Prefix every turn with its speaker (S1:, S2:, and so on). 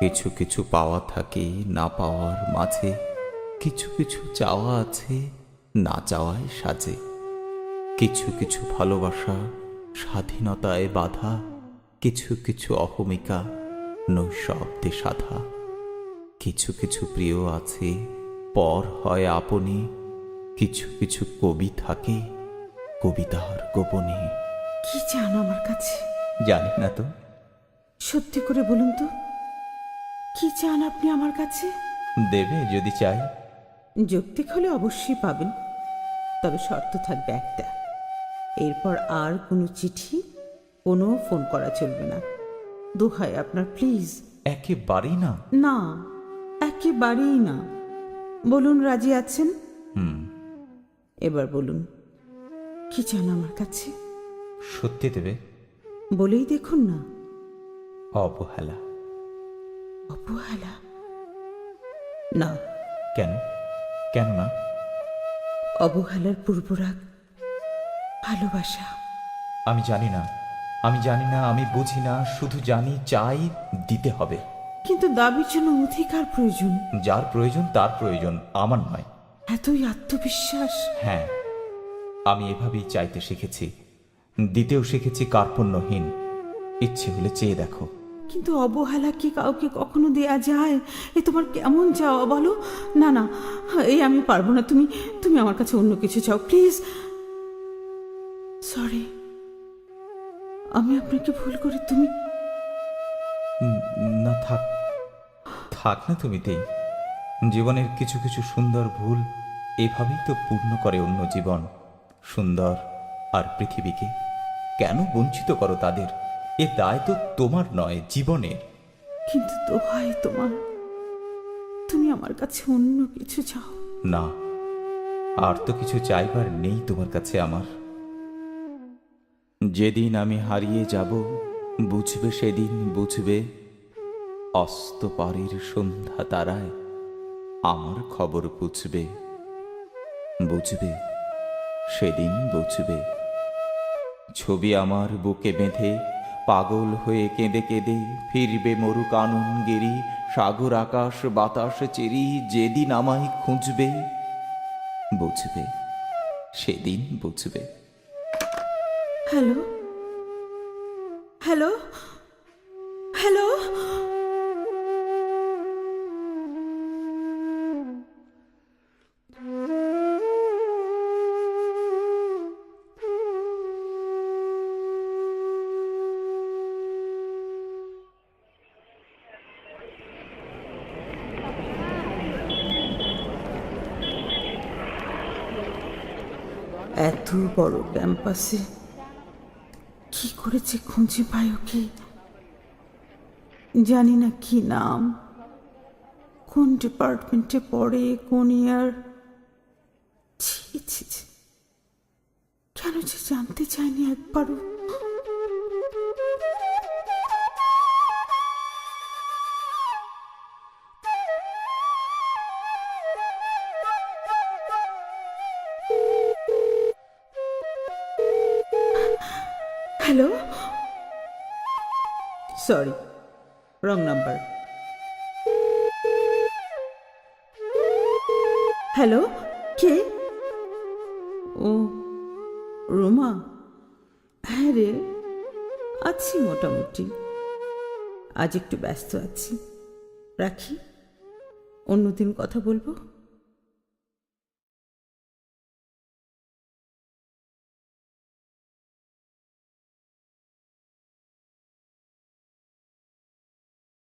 S1: কিছু কিছু পাওয়া থাকে না পাওয়ার মাঝে। কিছু কিছু চাওয়া আছে না চাওয়ায় সাজে। কিছু কিছু ভালোবাসা স্বাধীনতায় বাধা। কিছু কিছু অহমিকা নৈশব্দে সাধা। কিছু কিছু প্রিয় আছে পর হয় আপনি। কিছু কিছু কবি থাকে কবিতার গোপনে।
S2: কি চান আমার কাছে?
S1: জানি না তো?
S2: সত্যি করে বলুন তো। কি চান আপনি আমার কাছে?
S1: দেবে যদি চাই।
S2: যৌক্তিক হলে অবশ্যই পাবেন। তবে শর্ত থাকবে একটা। এরপর আর কোনো চিঠি কোনো ফোন করা চলবে না। দোহাই আপনার প্লিজ।
S1: একেবারেই না?
S2: না একেবারেই না। বলুন রাজি আছেন?
S1: হুম।
S2: এবার বলুন কি চান আমার কাছে?
S1: সত্যি দেবে।
S2: বলেই দেখুন না।
S1: অবহেলা।
S2: অবহেলা না।
S1: কেন? কেন না?
S2: অবহেলার পূর্বরাগ ভালোবাসা।
S1: আমি জানি না। আমি জানি না আমি বুঝি না শুধু জানি চাই দিতে হবে।
S2: কিন্তু দাবির জন্য অধিকার প্রয়োজন।
S1: যার প্রয়োজন তার প্রয়োজন আমার নয়।
S2: এতই আত্মবিশ্বাস।
S1: হ্যাঁ আমি এভাবেই চাইতে শিখেছি। দিতেও শিখেছি কার্পণ্যহীন। ইচ্ছে হলে চেয়ে দেখো।
S2: কিন্তু অবহেলা কি কাউকে কখনো দেয়া যায়? এ তোমার কেমন চাওয়া বলো? না না, এই আমি পারব না। তুমি তুমি আমার কাছে অন্য কিছু চাও, প্লিজ। সরি আমি আপনাকে ভুল করি, তুমি
S1: না, থাক। থাক না তুমিতেই জীবনের কিছু কিছু সুন্দর ভুল এভাবেই তো পূর্ণ করে অন্য জীবন। সুন্দর আর পৃথিবীকে। কেন বঞ্চিত করো তাদের? এ দায় তো তোমার নয় জীবনের।
S2: কিন্তু দোহাই তোমার। তুমি আমার কাছে অন্য কিছু চাও।
S1: না আর তো কিছু চাইবার নেই তোমার কাছে আমার। যেদিন আমি হারিয়ে যাব বুঝবে সেদিন বুঝবে অস্ত পারের সন্ধ্যা তারায় আমার খবর বুঝবে বুঝবে সেদিন বুঝবে। ছবি আমার বুকে বেঁধে পাগল হয়ে কেঁদে কেঁদে ফিরবে মরু কানুন গেরি সাগর, আকাশ, বাতাস, চেরি যেদিন আমায় খুঁজবে, বুঝবে, সেদিন বুঝবে।
S2: হ্যালো? হ্যালো? হ্যালো? এত বড় ক্যাম্পাসে। কি করেছে খুঁজে পাই ওকে? জানি না কি নাম। কোন ডিপার্টমেন্টে পড়ে, কোন ইয়ার? ছি ছি। কেন যে জানতে চাইনি একবারও। Hello? Sorry wrong number hello কে? ও রোমা। হ্যাঁ রে আছি মোটামুটি। আজ একটু ব্যস্ত আছি। রাখি অন্যদিন কথা বলব?